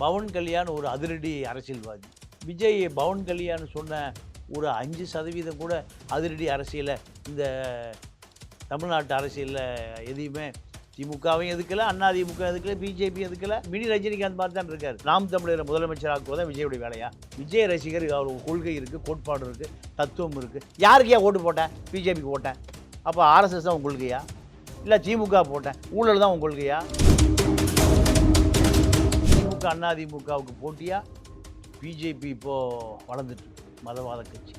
பவன் கல்யாண் ஒரு அதிரடி அரசியல்வாதி. விஜய் பவன் கல்யாண் சொன்ன ஒரு அஞ்சு சதவீதம் கூட அதிரடி அரசியலை இந்த தமிழ்நாட்டு அரசியலில் எதையுமே திமுகவையும் எதுக்கல அண்ணா திமுக எதுக்கல பிஜேபி எதுக்கல மினி ரஜினிகாந்த் மாதிரி தான் இருக்கார். நாம் தமிழரை முதலமைச்சர் ஆக்குவதான் விஜயோட வேலையா? விஜய் ரசிகர் அவர் கொள்கை இருக்குது கோட்பாடு இருக்குது தத்துவம் இருக்குது யாருக்கு ஓட்டு போட்டேன்? பிஜேபிக்கு போட்டேன். அப்போ ஆர்எஸ்எஸ் தான் உங்க கொள்கையா? இல்லை திமுக போட்டேன். ஊழல் தான் உங்க கொள்கையா? திமுக அண்ணா திமுகவுக்கு போட்டியாக பிஜேபி இப்போது வளர்ந்துட்டு மதவாத கட்சி.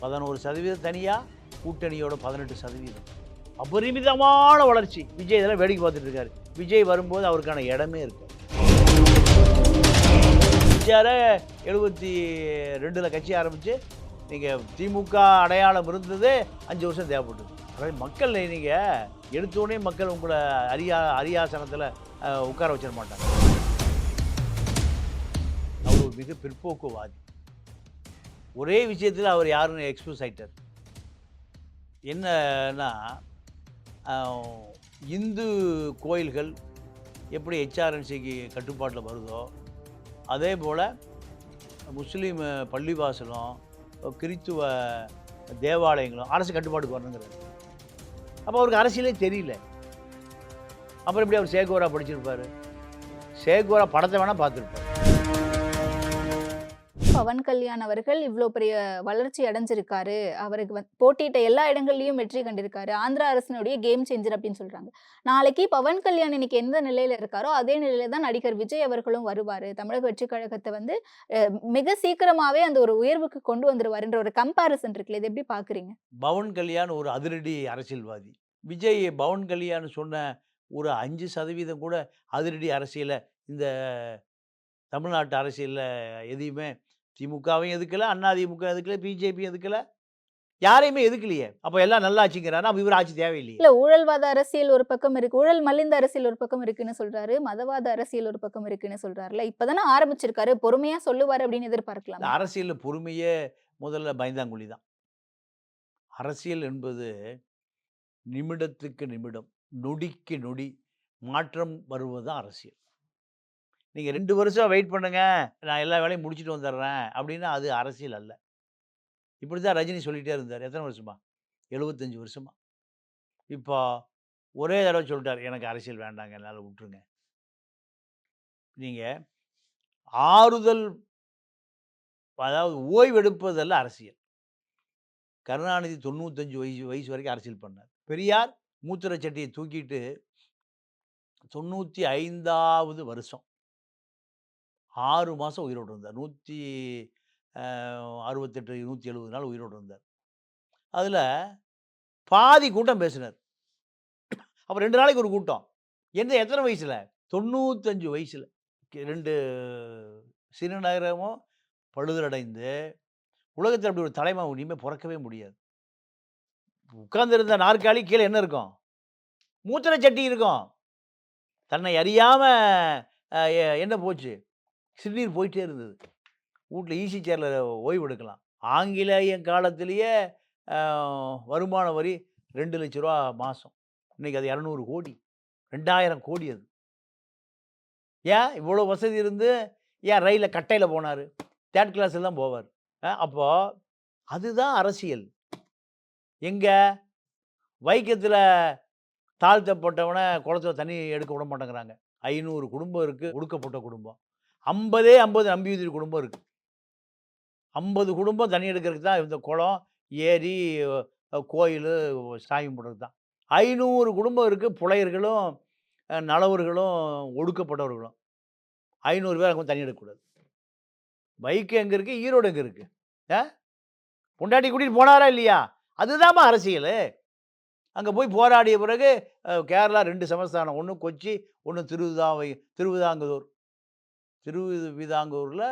பதினோரு சதவீதம் தனியாக கூட்டணியோட பதினெட்டு சதவீதம். அபரிமிதமான வளர்ச்சி. விஜய் இதெல்லாம் வேடிக்கை பார்த்துட்டு இருக்காரு. விஜய் வரும்போது அவருக்கான இடமே இருக்கு. விஜயார எழுபத்தி ரெண்டில் கட்சி ஆரம்பித்து நீங்கள் திமுக அடையாளம் இருந்தது அஞ்சு வருஷம் தேவைப்பட்டது. அதாவது மக்கள் நீங்கள் எடுத்தோடனே மக்கள் உங்களை அரியா அரியாசனத்தில் உட்கார வச்சிட மாட்டாங்க. மிக பிற்போக்குவாதி. ஒரே விஷயத்தில் அவர் யாருன்னு எக்ஸ்பிரஸ் ஆயிட்டார். என்னன்னா இந்து கோயில்கள் எப்படி ஹெச்ஆர்என்சிக்கு கட்டுப்பாட்டில் வருதோ அதே போல் முஸ்லீம் பள்ளிவாசலும் கிறித்துவ தேவாலயங்களும் அரசு கட்டுப்பாட்டுக்கு வரணுங்கிறாரு. அப்போ அவருக்கு அரசியலே தெரியல. அப்புறம் எப்படி அவர் சேகோரா படிச்சிருப்பாரு? சேகோரா படத்தை வேணால் பார்த்துருப்பாரு. பவன் கல்யாண் அவர்கள் இவ்வளோ பெரிய வளர்ச்சி அடைஞ்சிருக்காரு. அவருக்கு வந்து போட்டியிட்ட எல்லா இடங்கள்லையும் வெற்றி கண்டிருக்காரு. ஆந்திரா அரசினுடைய கேம் சேஞ்சர் அப்படின்னு சொல்றாங்க. நாளைக்கு பவன் கல்யாண் இன்னைக்கு எந்த நிலையில இருக்காரோ அதே நிலையில தான் நடிகர் விஜய் அவர்களும் வருவாரு. தமிழக வெற்றி கழகத்தை வந்து மிக சீக்கிரமாவே அந்த ஒரு உயர்வுக்கு கொண்டு வந்துருவாருன்ற ஒரு கம்பாரிசன் இருக்குல்ல இது எப்படி பாக்குறீங்க? பவன் கல்யாண் ஒரு அதிரடி அரசியல்வாதி. விஜய் பவன் கல்யாண் சொன்ன ஒரு அஞ்சு சதவீதம் கூட அதிரடி அரசியலை இந்த தமிழ்நாட்டு அரசியலில் எதையுமே திமுகவையும் எதுக்கல அண்ணா திமுக எதுக்கல பிஜேபி எதுக்கல யாரையுமே எதுக்கலையே அப்போ எல்லாம் நல்லா ஆட்சிங்கிறாரு. அப்போ இவர் ஆட்சி தேவையில்லையே. இல்ல ஊழல்வாத அரசியல் ஒரு பக்கம் இருக்கு. ஊழல் மலிந்த அரசியல் ஒரு பக்கம் இருக்குன்னு சொல்றாரு. மதவாத அரசியல் ஒரு பக்கம் இருக்குன்னு சொல்றாருல இப்பதானே ஆரம்பிச்சிருக்காரு. பொறுமையா சொல்லுவாரு அப்படின்னு எதிர்பார்க்கலாம்? இந்த அரசியலில் பொறுமையே முதல்ல பயந்தாங்குழி தான். அரசியல் என்பது நிமிடத்துக்கு நிமிடம் நொடிக்கு நொடி மாற்றம் வருவது தான் அரசியல். நீங்கள் ரெண்டு வருஷம் வெயிட் பண்ணுங்க நான் எல்லா வேலையும் முடிச்சுட்டு வந்துடுறேன் அப்படின்னா அது அரசியல் அல்ல. இப்படி தான் ரஜினி சொல்லிகிட்டே இருந்தார். எத்தனை வருஷமா? எழுபத்தஞ்சு வருஷமா. இப்போ ஒரே தடவை சொல்லிட்டார் எனக்கு அரசியல் வேண்டாங்க என்னால் விட்டுருங்க. நீங்கள் ஆறுதல் அதாவது ஓய்வெடுப்பதல்ல அரசியல். கருணாநிதி தொண்ணூத்தஞ்சு வயசு வயசு வரைக்கும் அரசியல் பண்ணார். பெரியார் மூத்திர சட்டியை தூக்கிட்டு தொண்ணூற்றி ஐந்தாவது வருஷம். ஆறு மாதம் உயிரோடு இருந்தார். நூற்றி அறுபத்தெட்டு நூற்றி எழுபது நாள் உயிரோடு இருந்தார். அதில் பாதி கூட்டம் பேசினார். அப்போ ரெண்டு நாளைக்கு ஒரு கூட்டம். எந்த எத்தனை வயசில்? தொண்ணூத்தஞ்சு வயசில். ரெண்டு சிறுநகரமும் பழுதடைந்து உலகத்தில் அப்படி ஒரு தலைமை இனிமேல் பிறக்கவே முடியாது. உட்கார்ந்துருந்த நாற்காலி கீழே என்ன இருக்கும்? மூத்திர சட்டி இருக்கும். தன்னை அறியாமல் என்ன போச்சு? சிறுநீர் போயிட்டே இருந்தது. வீட்டில் ஈசி சேரில் ஓய்வு எடுக்கலாம். ஆங்கிலேயன் காலத்திலேயே வருமான வரி ரெண்டு லட்ச ரூபா மாதம் இன்னைக்கு அது இரநூறு கோடி. ரெண்டாயிரம் கோடி அது. ஏன்? இவ்வளோ வசதி இருந்து ஏன் ரயிலில் கட்டையில் போனார்? தேர்ட் கிளாஸில் தான் போவார். அப்போ அதுதான் அரசியல். எங்கே? வைக்கத்தில் தாழ்த்தப்பட்டவனை குளத்துல தண்ணி எடுக்க விட மாட்டேங்கிறாங்க. ஐநூறு குடும்பம் இருக்குது ஒடுக்கப்பட்ட குடும்பம். ஐம்பதே ஐம்பது நம்பியுதிரி குடும்பம் இருக்குது ஐம்பது குடும்பம் தண்ணி எடுக்கிறதுக்கு தான் இந்த குளம் ஏரி கோயில் சாமி போடுறது தான். ஐநூறு குடும்பம் இருக்குது புலையர்களும் நலவர்களும் ஒடுக்கப்பட்டவர்களும். ஐநூறு பேர் அங்கே தண்ணி எடுக்கக்கூடாது. பைக்கு எங்கே இருக்குது ஈரோடு எங்கே இருக்குது ஆ? பொண்டாட்டி கூட்டிகிட்டு போனாரா இல்லையா? அதுதாம்மா அரசியல். அங்கே போய் போராடிய பிறகு கேரளா ரெண்டு சமஸ்தானம் ஒன்று கொச்சி ஒன்று திருவிதாவை திருவிதாங்கூர். திருவிதாங்கூரில்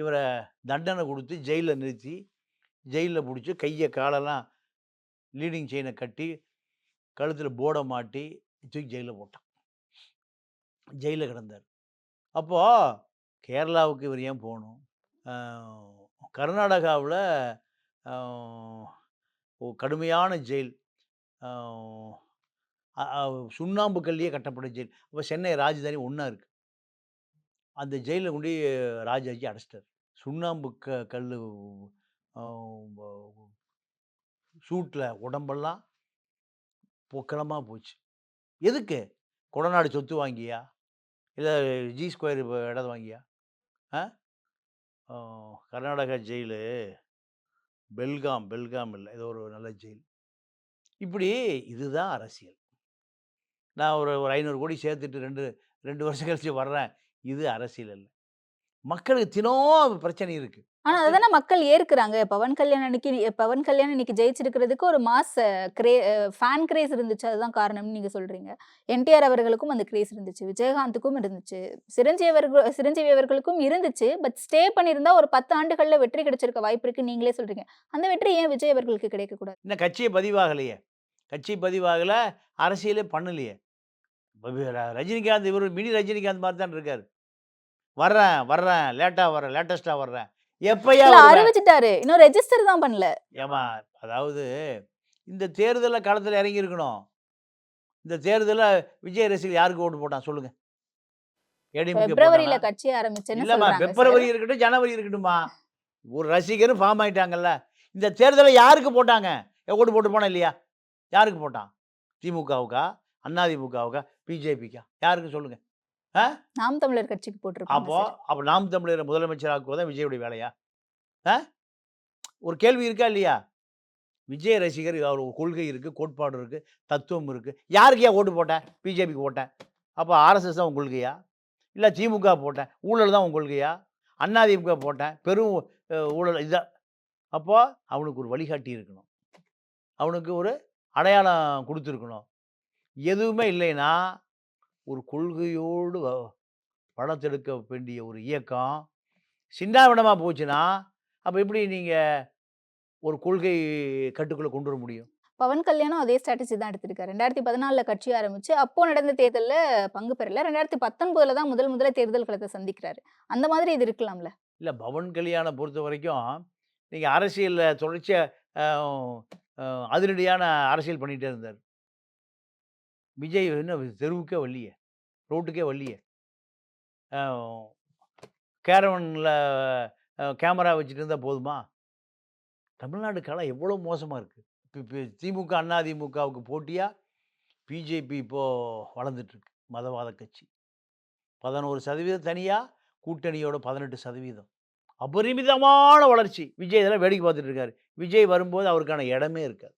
இவரை தண்டனை கொடுத்து ஜெயிலில் நிறுத்தி ஜெயிலில் பிடிச்சி கையை காலெல்லாம் லீடிங் செயினை கட்டி கழுத்தில் போர்டை மாட்டி தூக்கி ஜெயிலில் போட்டான். ஜெயிலில் கிடந்தார். அப்போது கேரளாவுக்கு இவர் ஏன் போகணும்? கர்நாடகாவில் கடுமையான ஜெயில். சுண்ணாம்பு கல்லியே கட்டப்பட்ட ஜெயில். அப்போ சென்னை ராஜதானி ஒன்றா இருக்குது அந்த ஜெயிலில் கொண்டு ராஜாஜி அடைச்சிட்டார் சுண்ணாம்பு க கல் சூட்டில் உடம்பெல்லாம் பொக்கலமாக போச்சு. எதுக்கு? கொடநாடு சொத்து வாங்கியா? இல்லை ஜி ஸ்கொயர் இடத்த வாங்கியா? ஆ? கர்நாடகா ஜெயிலு பெல்காம், பெல்காம் இல்லை ஏதோ ஒரு நல்ல ஜெயில். இப்படி இதுதான் அரசியல். நான் ஒரு ஒரு ஐநூறு கோடி சேர்த்துட்டு 2 2 வருஷம் கழிச்சு வர்றேன். இது அரசியல் அல்ல. மக்களுக்கு தினம் பிரச்சனை இருக்கு. ஆனா அததானே மக்கள் ஏற்குறாங்க. பவன் கல்யாண் அன்னைக்கு பவன் கல்யாண் இன்னைக்கு ஜெயிச்சிருக்கிறதுக்கு ஒரு மாஸ் கிரே ஃபேன் கிரேஸ் இருந்துச்சு. அதுதான் காரணம்னு நீங்க சொல்றீங்க. என்டிஆர் அவர்களுக்கும் அந்த கிரேஸ் இருந்துச்சு. விஜயகாந்துக்கும் இருந்துச்சு. சிரஞ்சீவி அவர்கள் சிரஞ்சீவி அவர்களுக்கும் இருந்துச்சு. பட் ஸ்டே பண்ணியிருந்தா ஒரு 10 ஆண்டுகள்ல வெற்றி கிடைச்சிருக்க வாய்ப்பு இருக்குன்னு நீங்களே சொல்றீங்க. அந்த வெற்றி ஏன் விஜய் அவர்களுக்கு கிடைக்கக்கூடாது? இன்னும் கட்சியே பதிவாகலையே. கட்சி பதிவாகல. அரசியலே பண்ணலையே. ரஜினிகாந்த் இவரு மினி ரஜினிகாந்த் மாரி தான் இருக்காரு. வர்றேன், வர்றேன். லேட்டா வர்றேன். லேட்டஸ்ட்டா வர்றேன். எப்பயா? அறிவிச்சுட்டாரு. இன்னும் ரெஜிஸ்டர் தான் பண்ணல. ஏம்மா, அதாவது இந்த தேர்தல்ல களத்துல இறங்கியிருக்கணும். இந்த தேர்தல்ல விஜய் ரசிகர்கள் யாருக்கு ஓட்டு போட்டான் சொல்லுங்க? பிப்ரவரியில? கட்சி ஆரம்பிச்சேன்னு இல்லம்மா. பிப்ரவரி இருக்கட்டும், ஜனவரி இருக்கட்டும்மா. ஒரு ரசிகரும் ஃபார்ம் ஆயிட்டாங்கல்ல. இந்த தேர்தல்ல யாருக்கு போட்டாங்க? ஓட்டு போட்டு போனான் இல்லையா? யாருக்கு போட்டான்? திமுகவுக்கா? அதிமுகவுக்கா? பிஜேபிக்கா? யாருக்கு சொல்லுங்க? ஆ? நாம் தமிழர் கட்சிக்கு போட்டிருப்பாங்க அப்போ. அப்ப நாம் தமிழர முதலமைச்சர் ஆக்குவது தான் விஜயுடைய வேலையா? ஆ? ஒரு கேள்வி இருக்கா இல்லையா? விஜய் ரசிகர் அவர் கொள்கை இருக்கு, கோட்பாடு இருக்கு, தத்துவம் இருக்கு. யாருக்குய்யா ஓட்டு போட்ட? பிஜேபிக்கு போட்டேன். அப்ப ஆர்எஸ்எஸ் தான் உன் கொள்கையா? இல்ல திமுக போட்டேன். ஊழல் தான் உன் கொள்கையா? அதிமுக போட்டேன். பெரும் ஊழல் இதான். அப்போ அவனுக்கு ஒரு வழிகாட்டி இருக்கணும். அவனுக்கு ஒரு அடையாளம் குடுத்துருக்கணும். எதுவுமே இல்லைன்னா, ஒரு கொள்கையோடு வ வளர்த்தெடுக்க வேண்டிய ஒரு இயக்கம் சின்னாபின்னமா போச்சுன்னா, அப்ப எப்படி நீங்க ஒரு கொள்கை கட்டுக்குள்ள கொண்டு வர முடியும்? பவன் கல்யாணும் அதே ஸ்ட்ராட்டஜி தான் எடுத்திருக்காரு. 2014ல கட்சி ஆரம்பிச்சு, அப்போ நடந்த தேர்தல்ல பங்கு பெறல. 2019ல தான் முதல் முதல்ல தேர்தல் களத்த சந்திக்கிறாரு. அந்த மாதிரி இது இருக்கலாம்ல? இல்ல பவன் கல்யாண பொறுத்தவரைக்கும், நீங்க அரசியல்ல தொடர்ச்சியா அ அ அதிரடியான அரசியல் பண்ணிட்டே இருந்தாரு. விஜய் இன்னும் தெருவுக்கே வரலையே. ரோட்டுக்கே வரலையே. கேரவனில் கேமரா வச்சுட்டு இருந்தால் போதுமா? தமிழ்நாடு கலை எவ்வளோ மோசமாக இருக்குது இப்போ திமுக திமுக, திமுகவுக்கு போட்டியாக பிஜேபி இப்போது வளர்ந்துட்டுருக்கு மதவாத கட்சி. பதினோரு சதவீதம் தனியாக கூட்டணியோட 18%. அபரிமிதமான வளர்ச்சி. விஜய் இதெல்லாம் வேடிக்கை பார்த்துட்டு இருக்காரு. விஜய் வரும்போது அவருக்கான இடமே இருக்காது.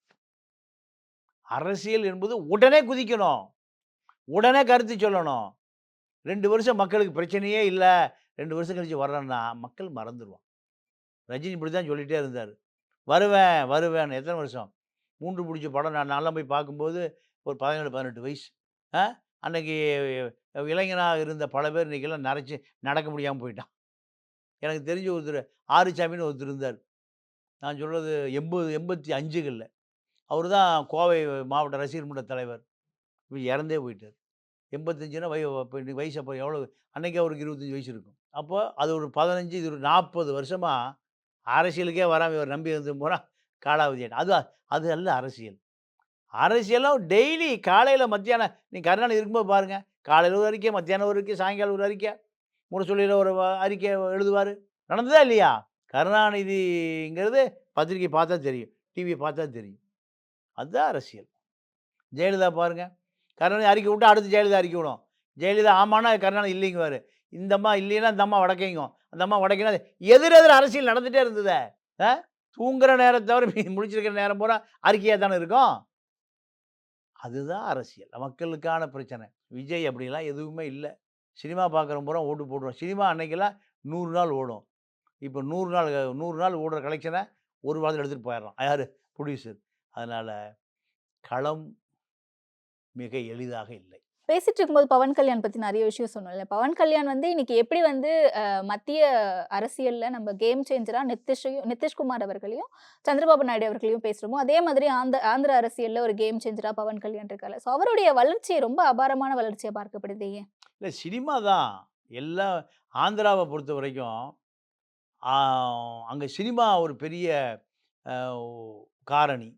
அரசியல் என்பது உடனே குதிக்கணும். உடனே கருத்து சொல்லணும். ரெண்டு வருஷம் மக்களுக்கு பிரச்சனையே இல்லை ரெண்டு வருஷம் கழிச்சு வர்றேன்னா, மக்கள் மறந்துடுவான் ரஜினி இப்படி தான் சொல்லிகிட்டே இருந்தார் வருவேன், வருவேன் எத்தனை வருஷம்? மூன்று பிடிச்ச படம் நான் நல்லா போய் பார்க்கும்போது, ஒரு 17, 18 வயசு. ஆ? அன்னைக்கு இளைஞனாக இருந்த பல பேர் இன்னைக்கெல்லாம் நரைச்சு நடக்க முடியாமல் போயிட்டான். எனக்கு தெரிஞ்ச ஒருத்தர் ஆறுசாமின்னு ஒருத்தர் இருந்தார் நான் சொல்கிறது எண்பது எண்பத்தி அஞ்சுகளில் அவர் தான் கோவை மாவட்ட ரசிகர் மன்ற தலைவர். இறந்தே போயிட்டார் 85ன்னா வய வயசு அப்போ எவ்வளோ அன்னைக்கு அவருக்கு 25 வயசு இருக்கும். அப்போ அது ஒரு 15 இது ஒரு நாற்பது வருஷமாக அரசியலுக்கே வராமல் இவர் நம்பி இருந்து பூரா காலாவதி அது அது அல்ல அரசியல். அரசியல்லாம் டெய்லி காலையில் மத்தியானம் நீ கருணாநிதி இருக்கும்போது பாருங்கள் காலையில் ஒரு அறிக்கை, மத்தியானம் ஒரு அறிக்கை, சாயங்காலம் ஒரு அறிக்கை. முரசொலியில ஒரு அறிக்கை எழுதுவார் நடந்ததா இல்லையா? கருணாநிதிங்கிறது பத்திரிக்கை பார்த்தா தெரியும். டிவியை பார்த்தா தெரியும். அதுதான் அரசியல். ஜெயலலிதா பாருங்க. கருணாநிதி அறிக்கை விட்டா அடுத்து ஜெயலலிதா அறிக்கை விடும். ஜெயலலிதா ஆமானா கருணாநிதி இல்லைங்குவார் இந்த அம்மா இல்லைன்னா இந்த அம்மா வடக்கைங்கும். அந்த அம்மா வடக்கைன்னா எதிர் எதிர் அரசியல் நடந்துகிட்டே இருந்ததே. ஆ? தூங்குற நேரம் தவிர மீதி நேரம் பூரா அறிக்கையாக தானே இருக்கும். அதுதான் அரசியல். மக்களுக்கான பிரச்சனை. விஜய் அப்படிலாம் எதுவுமே இல்லை சினிமா பார்க்குற பூரா ஓட்டு போடுவோம் சினிமா அன்னைக்கெல்லாம் நூறு நாள் ஓடும். இப்போ நூறு நாள் நூறு நாள் ஓடுற கலெக்ஷனை ஒரு வாரத்தில் எடுத்துகிட்டு போயிடலாம் யார் ப்ரொடியூசர் அதனால களம் மிக எளிதாக இல்லை. பேசிட்டு இருக்கும்போது பவன் கல்யாண் பத்தி நெறைய விஷயம் சொன்னோம்ல. பவன் கல்யாண் வந்து இன்னைக்கு எப்படி வந்து மத்திய அரசியல்ல நம்ம கேம் சேஞ்சரா நிதிஷையும் நிதிஷ்குமார் அவர்களையும், சந்திரபாபு நாயுடு அவர்களையும் பேசுறோமோ, அதே மாதிரி ஆந்த ஆந்திர அரசியல்ல ஒரு கேம் சேஞ்சரா பவன் கல்யாண் இருக்கார்ல. ஸோ அவருடைய வளர்ச்சி ரொம்ப அபாரமான வளர்ச்சியா பார்க்கப்படுது ஏன்? இல்ல சினிமா தான். எல்லாம் ஆந்திராவ பொறுத்தவரைக்கும், ஆ அங்க சினிமா ஒரு பெரிய காரணி.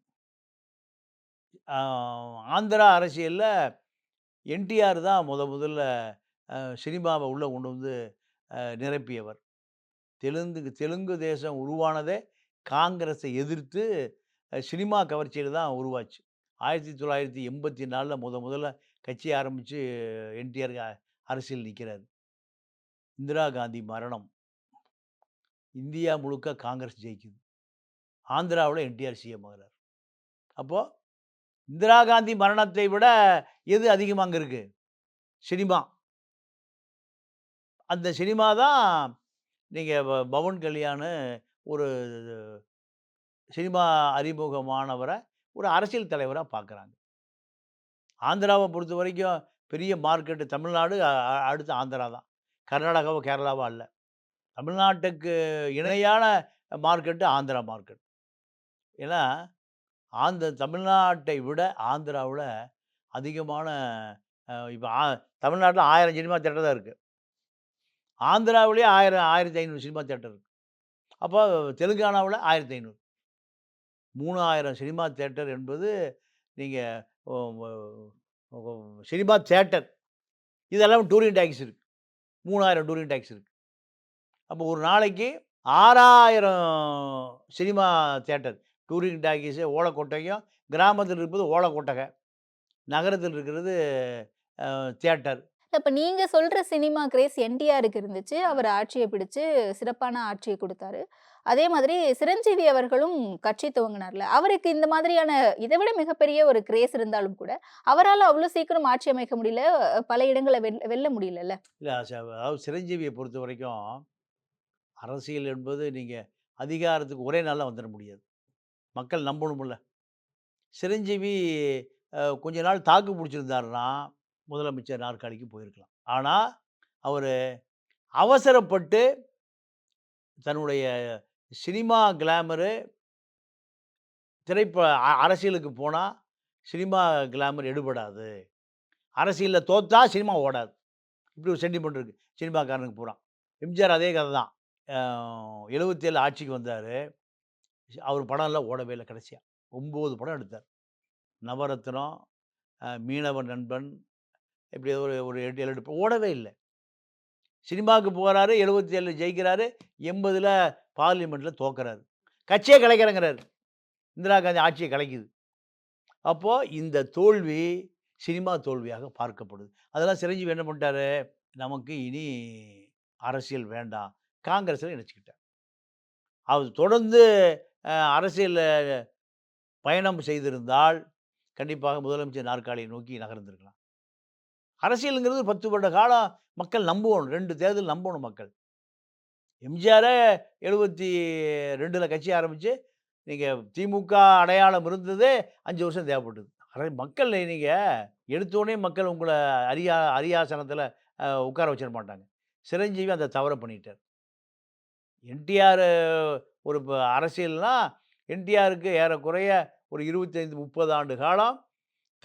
ஆந்திரா அரசியலில் என்டிஆர் தான் முத முதல்ல சினிமாவை உள்ளே கொண்டு வந்து நிரப்பியவர். தெலுங்கு தெலுங்கு தேசம் உருவானதே காங்கிரஸை எதிர்த்து சினிமா கவர்ச்சியில் தான் உருவாச்சு. ஆயிரத்தி தொள்ளாயிரத்தி எண்பத்தி நாலில் முத முதல்ல கட்சி ஆரம்பித்து என்டிஆர் அரசியல் நிற்கிறார் இந்திரா காந்தி மரணம். இந்தியா முழுக்க காங்கிரஸ் ஜெயிக்குது. ஆந்திராவில் என்டிஆர் சிஎம் ஆகிறார். அப்போது இந்திரா காந்தி மரணத்தை விட எது அதிகமாக அங்கே இருக்குது சினிமா. அந்த சினிமா தான் நீங்கள் பவன் கல்யாண் ஒரு சினிமா அறிமுகமானவரை ஒரு அரசியல் தலைவராக பார்க்குறாங்க ஆந்திராவை பொறுத்த வரைக்கும் பெரிய மார்க்கெட்டு தமிழ்நாடு அடுத்த அடுத்து ஆந்திரா தான். கர்நாடகாவோ கேரளாவோ அல்ல. தமிழ்நாட்டுக்கு இணையான மார்க்கெட்டு ஆந்திரா மார்க்கெட். ஏன்னா ஆந்த தமிழ்நாட்டை விட ஆந்திராவில் அதிகமான இப்போ ஆ தமிழ்நாட்டில் ஆயிரம் சினிமா தேட்டர் தான் இருக்குது ஆந்திராவிலே ஆயிரம் ஆயிரத்தி ஐநூறு சினிமா தேட்டர் இருக்குது அப்போ தெலுங்கானாவில் ஆயிரத்தி ஐநூறு மூணாயிரம் சினிமா தேட்டர் என்பது நீங்கள் சினிமா தேட்டர் இதெல்லாம் டூரிங் டேக்ஸ் இருக்குது மூணாயிரம் டூரிங் டேக்ஸ் இருக்குது அப்போ ஒரு நாளைக்கு ஆறாயிரம் சினிமா தேட்டர் டூரிங் டாக்கீஸு ஓலக்கொட்டகையும் கிராமத்தில் இருப்பது ஓலக்கொட்டகை நகரத்தில் இருக்கிறது தியேட்டர் இப்ப நீங்க சொல்ற சினிமா கிரேஸ் என்டிஆருக்கு இருந்துச்சு. அவர் ஆட்சிய பிடிச்சு சிறப்பான ஆட்சிய குடுத்தாரு. அதே மாதிரி சிரஞ்சீவி அவர்களும் கட்சி துவங்குனார்ல. அவருக்கு இந்த மாதிரியான இத விட மிகப்பெரிய ஒரு கிரேஸ் இருந்தாலும் கூட, அவரால அவ்ளோ சீக்கிரம் ஆட்சி அமைக்க முடியல. பல இடங்கள வெல் வெல்ல முடியலல்ல. இல்லை அதாவது சிரஞ்சீவியை பொறுத்த வரைக்கும் அரசியல் என்பது நீங்கள் அதிகாரத்துக்கு ஒரே நாளில் வந்துட முடியாது மக்கள் நம்பணும்ல. சிரஞ்சீவி கொஞ்ச நாள் தாக்கு பிடிச்சிருந்தாருன்னா முதலமைச்சர் நாற்காலிக்கு போயிருக்கலாம். ஆனால் அவர் அவசரப்பட்டு தன்னுடைய சினிமா கிளாமரு திரைப்ப அரசியலுக்கு போனால் சினிமா கிளாமர் எடுபடாது. அரசியலில் தோத்தா சினிமா ஓடாது. இப்படி ஒரு சென்டிமெண்ட் இருக்குது சினிமாக்காரனுக்கு பூரா எம்ஜிஆர் அதே கதை தான் எழுபத்தி ஏழு ஆட்சிக்கு வந்தார். அவர் படம்லாம் ஓடவே இல்லை கடைசியாக ஒம்பது படம் எடுத்தார். நவரத்னம் மீனவ மீனவன் நண்பன் இப்படி ஒரு ஒரு எட்டு ஏழு எட்டு ஓடவே இல்லை. சினிமாவுக்கு போகிறாரு எழுபத்தி ஏழில் ஜெயிக்கிறாரு எண்பதில் பார்லிமெண்ட்டில் தோக்குறாரு. கட்சியே கலைக்கிறேங்கிறாரு இந்திரா காந்தி ஆட்சியை கலைக்குது. அப்போது இந்த தோல்வி சினிமா தோல்வியாக பார்க்கப்படுது. அதெல்லாம் சிரஞ்சீவி என்ன பண்ணிட்டாரு? நமக்கு இனி அரசியல் வேண்டாம். காங்கிரஸில் இணைச்சிக்கிட்டார். அவர் தொடர்ந்து அரசியலில் பயணம் செய்திருந்தால் கண்டிப்பாக முதலமைச்சர் நாற்காலியை நோக்கி நகர்ந்திருக்கலாம். அரசியலுங்கிறது பத்து வருட காலம் மக்கள் நம்பணும் ரெண்டு தேர்தல் நம்பணும் மக்கள். எம்ஜிஆரே எழுபத்தி ரெண்டில் கட்சி ஆரம்பித்து நீங்கள் திமுக அடையாளம் இருந்ததே அஞ்சு வருஷம் தேவைப்பட்டது. அரை மக்கள் நீங்கள் எடுத்தோடனே மக்கள் உங்களை அரியா அரியாசனத்தில் உட்கார வச்சிட மாட்டாங்க. சிரஞ்சீவி அந்த தவறை பண்ணிட்டார். என்டிஆர் ஒரு இப்போ அரசியல்னா என்டிஆருக்கு ஏறக்குறைய ஒரு இருபத்தைந்து முப்பது ஆண்டு காலம்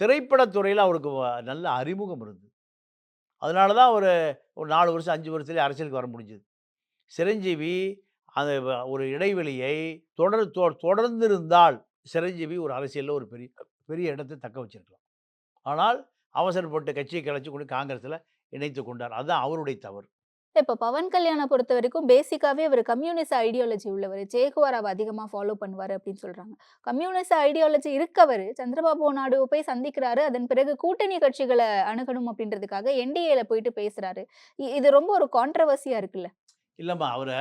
திரைப்படத்துறையில் அவருக்கு வ- நல்ல அறிமுகம் இருந்தது. அதனால தான் ஒரு ஒரு நாலு வருஷம் அஞ்சு வருஷத்துலேயே அரசியலுக்கு வர முடிஞ்சது. சிரஞ்சீவி அந்த ஒரு இடைவெளியை தொடர் தொ- தொடர்ந்து இருந்தால் சிரஞ்சீவி ஒரு அரசியலில் ஒரு பெரிய பெரிய இடத்தை தக்க வச்சிருக்கலாம். ஆனால் அவசரப்பட்டு கட்சியை கிளச்சி கொண்டு காங்கிரஸில் இணைத்து கொண்டார். அதுதான் அவருடைய தவறு. இப்போ பவன் கல்யாணை பொறுத்த வரைக்கும் பேசிக்காகவே அவர் கம்யூனிஸ்ட் ஐடியாலஜி உள்ளவர். சேகுவாராவ அதிகமாக ஃபாலோ பண்ணுவார் அப்படின்னு சொல்கிறாங்க கம்யூனிஸ்ட் ஐடியாலஜி இருக்கவர் சந்திரபாபு நாடு போய் சந்திக்கிறாரு. அதன் பிறகு கூட்டணி கட்சிகளை அணுகணும் அப்படின்றதுக்காக என்டிஏல போயிட்டு பேசுறாரு. இ இது ரொம்ப ஒரு கான்ட்ரோவர்சியா இருக்குல்ல. இல்லைம்மா அவரை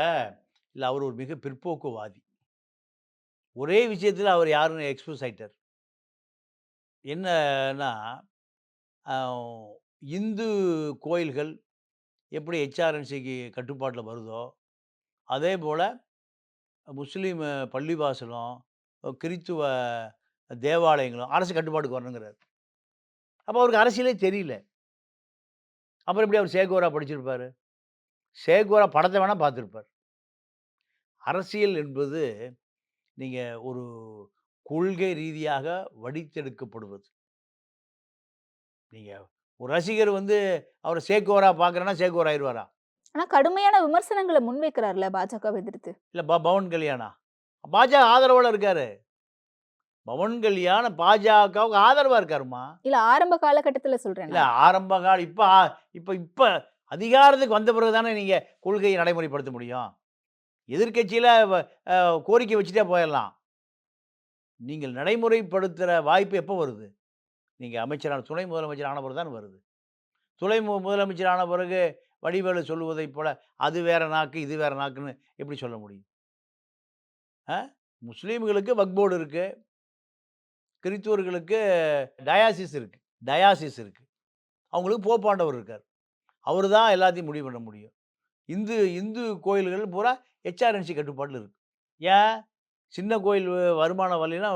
இல்லை அவர் ஒரு மிக பிற்போக்குவாதி ஒரே விஷயத்தில் அவர் யாருன்னு எக்ஸ்பிரஸ் ஆயிட்டார் என்னன்னா இந்து கோயில்கள் எப்படி ஹெச்ஆர்என்சிக்கு கட்டுப்பாட்டில் வருதோ அதே போல் முஸ்லீம் பள்ளிவாசலும் கிறித்துவ தேவாலயங்களும் அரசு கட்டுப்பாட்டுக்கு வரணுங்கிறார். அப்போ அவருக்கு அரசியலே தெரியல. அப்புறம் எப்படி அவர் சேகோரா படிச்சிருப்பாரு? சேகோரா படத்தை வேணால் பார்த்துருப்பார். அரசியல் என்பது நீங்கள் ஒரு கொள்கை ரீதியாக வடித்தெடுக்கப்படுவது. நீங்கள் ஒரு ரசிகர் வந்து அவர் சேகோரா பார்க்குறேன்னா சேகோரா ஆயிடுவாரா ஆனா கடுமையான விமர்சனங்கள முன்வைக்கிறார்ல பாஜகவ எதிர்த்து. இல்லை ப பவன் கல்யாணா? பாஜக ஆதரவோட இருக்காரு. பவன் கல்யாண் பாஜகவுக்கு ஆதரவாக இருக்காருமா இல்ல ஆரம்ப காலகட்டத்துல சொல்றேன் இல்லை. ஆரம்ப கால இப்போ இப்போ இப்போ அதிகாரத்துக்கு வந்த பிறகு தானே நீங்கள் கொள்கையை நடைமுறைப்படுத்த முடியும். எதிர்க்கட்சியில் கோரிக்கை வச்சுட்டே போயிடலாம். நீங்கள் நடைமுறைப்படுத்துகிற வாய்ப்பு எப்போ வருது? நீங்கள் அமைச்சரான துணை முதலமைச்சர் ஆன பிறகு தான் வருது. துணை மு முதலமைச்சர் ஆன பிறகு வடிவேலு சொல்லுவதைப் போல் அது வேற நாக்கு இது வேற நாக்குன்னு எப்படி சொல்ல முடியும்? ஆ? முஸ்லீம்களுக்கு வக்போர்டு இருக்குது கிறித்துவர்களுக்கு டயாசிஸ் இருக்குது டயாசிஸ் இருக்குது அவங்களுக்கு போப்பாண்டவர் இருக்கார். அவர் தான் எல்லாத்தையும் முடிவு பண்ண முடியும். இந்து இந்து கோயில்கள் பூரா ஹெச்ஆர்என்சி கட்டுப்பாட்டில் இருக்குது ஏன்? சின்ன கோயில் வருமானம் வரலைன்னா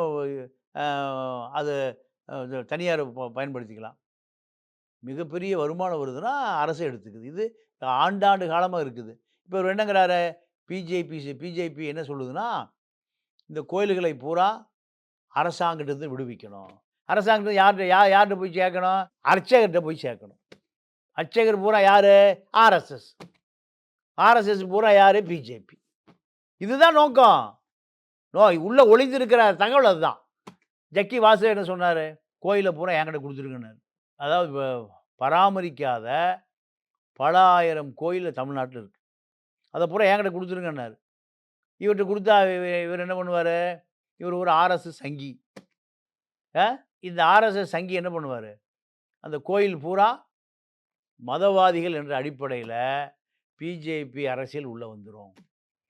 அது தனியார் ப- பயன்படுத்திக்கலாம். மிகப்பெரிய வருமானம் வருதுன்னா அரசு எடுத்துக்குது. இது ஆண்டாண்டு காலமாக இருக்குது. இப்போ ஒரு என்னங்கிறாரு? பிஜேபி பிஜேபி என்ன சொல்லுதுன்னா இந்த கோயில்களை பூரா அரசாங்கத்திலிருந்து விடுவிக்கணும். அரசாங்கத்தை யார்கிட்ட யார் யார்கிட்ட போய் சேர்க்கணும்? அர்ச்சகர்கிட்ட போய் சேர்க்கணும். அர்ச்சகர் பூரா யார்? ஆர்எஸ்எஸ் ஆர்எஸ்எஸ் பூரா யார்? பிஜேபி. இதுதான் நோக்கம். நோ உள்ளே ஒளிந்திருக்கிற தகவல் அதுதான். ஜக்கி வாசு என்ன சொன்னார்? கோயிலை பூரா என்கிட்ட கொடுத்துருக்கன்னாரு. அதாவது பராமரிக்காத பல ஆயிரம் கோயில் தமிழ்நாட்டில் இருக்கு. அதை பூரா என்கிட்ட கொடுத்துருங்கன்னாரு. இவர்கிட்ட கொடுத்தா இவ- இவர் என்ன பண்ணுவார்? இவர் ஒரு ஆர்எஸ்எஸ் சங்கி? இந்த ஆர்எஸ்எஸ் சங்கி என்ன பண்ணுவார்? அந்த கோயில் பூரா மதவாதிகள் என்ற அடிப்படையில் பிஜேபி அரசியல் உள்ளே வந்துடும்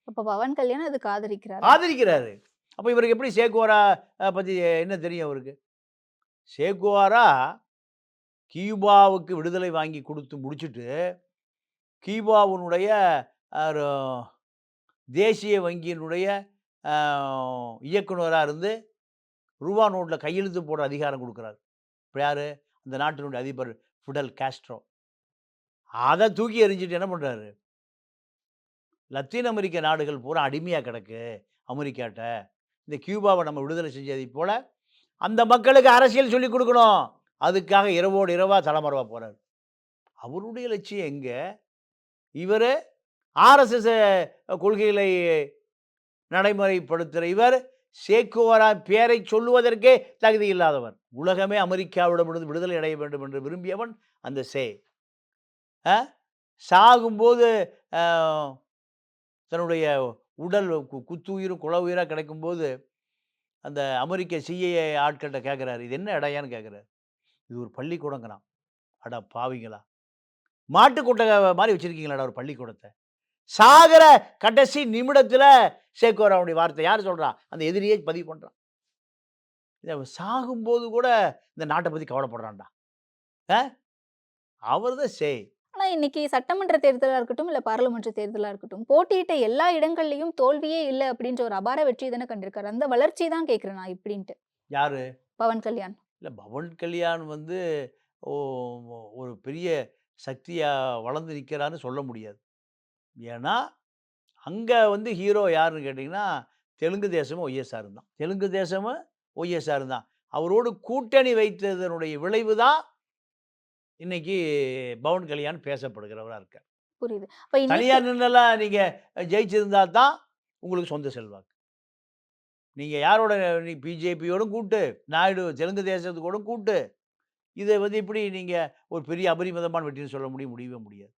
அப்ப பவன் கல்யாண் அதுக்கு ஆதரிக்கிறார்? ஆதரிக்கிறாரு. அப்போ இவருக்கு எப்படி சேக்குவாரா? பற்றி என்ன தெரியும் அவருக்கு? சேகுவாரா கியூபாவுக்கு விடுதலை வாங்கி கொடுத்து முடிச்சுட்டு கியூபாவினுடைய தேசிய வங்கியினுடைய இயக்குனராக இருந்து ரூபா நோட்டில் கையெழுத்து போடுற அதிகாரம் கொடுக்குறாரு. இப்போ யார்? அந்த நாட்டினுடைய அதிபர் ஃபிடல் காஸ்ட்ரோ. அதை தூக்கி எறிஞ்சிட்டு என்ன பண்ணுறாரு லத்தீன் அமெரிக்க நாடுகள் பூரா அடிமையாக கிடக்கு அமெரிக்காட்ட. இந்த கியூபாவை நம்ம விடுதலை செஞ்சதை போல் அந்த மக்களுக்கு அரசியல் சொல்லிக் கொடுக்கணும். அதுக்காக இரவோடு இரவாக தலைமறைவாக போகிறார் அவருடைய லட்சியம் எங்கே? இவர் ஆர்எஸ்எஸ் கொள்கைகளை நடைமுறைப்படுத்துகிற இவர் சேக்குவரா பேரை சொல்லுவதற்கே தகுதி இல்லாதவர். உலகமே அமெரிக்காவிடமிருந்து விடுதலை அடைய வேண்டும் என்று விரும்பியவன் அந்த சே. சாகும்போது தன்னுடைய உடல் கு- குத்துயிரும் குள உயிராக கிடைக்கும்போது அந்த அமெரிக்க சிஐஏ ஆட்கள்கிட்ட கேட்குறாரு இது என்ன இடையான்னு கேட்குறாரு இது ஒரு பள்ளிக்கூடங்கிறான் அட பாவிங்களா. மாட்டுக்கூட்ட மாதிரி வச்சுருக்கீங்களாடா ஒரு பள்ளிக்கூடத்தை. சாகிற கடைசி நிமிடத்தில் சேக்குவராவுடைய வார்த்தை யார் சொல்கிறா அந்த எதிரியே பதிவு பண்ணுறான் இதை சாகும்போது கூட இந்த நாட்டை பற்றி கவலைப்படுறான்டா. அவர் தான் சே ஆனா இன்னைக்கு சட்டமன்ற தேர்தலா இருக்கட்டும் இல்ல பாராளுமன்ற தேர்தலா இருக்கட்டும் போட்டியிட்ட எல்லா இடங்கள்லயும் தோல்வியே இல்ல அப்படின்ற ஒரு அபார வெற்றி தானே கண்டிருக்காரு. அந்த வளர்ச்சி தான் கேக்குறேன் நான் இப்படின்ட்டு. யார்? பவன் கல்யாண். இல்லை பவன் கல்யாண் வந்து ஒரு பெரிய சக்தியாக வளர்ந்து நிற்கிறான்னு சொல்ல முடியாது. ஏன்னா அங்கே வந்து ஹீரோ யாருன்னு கேட்டிங்கன்னா தெலுங்கு தேசமும் ஒய்எஸ்ஆர் தான் தெலுங்கு தேசமும் ஒய்எஸ்ஆர் தான் அவரோடு கூட்டணி வைத்ததனுடைய விளைவு தான் இன்னைக்கு பவன் கல்யாண் பேசப்படுகிறவராக இருக்கார். புரியுது. தனியார் நின்றெல்லாம் நீங்கள் ஜெயிச்சிருந்தா தான் உங்களுக்கு சொந்த செல்வாக்கு. நீங்கள் யாரோட நீ பிஜேபியோடும் கூட்டு நாயுடு தெலுங்கு தேசத்துக்கூட கூட்டு இதை வந்து இப்படி நீங்கள் ஒரு பெரிய அபரிமிதமான வெற்றின்னு சொல்ல முடியும் முடியவே முடியாது.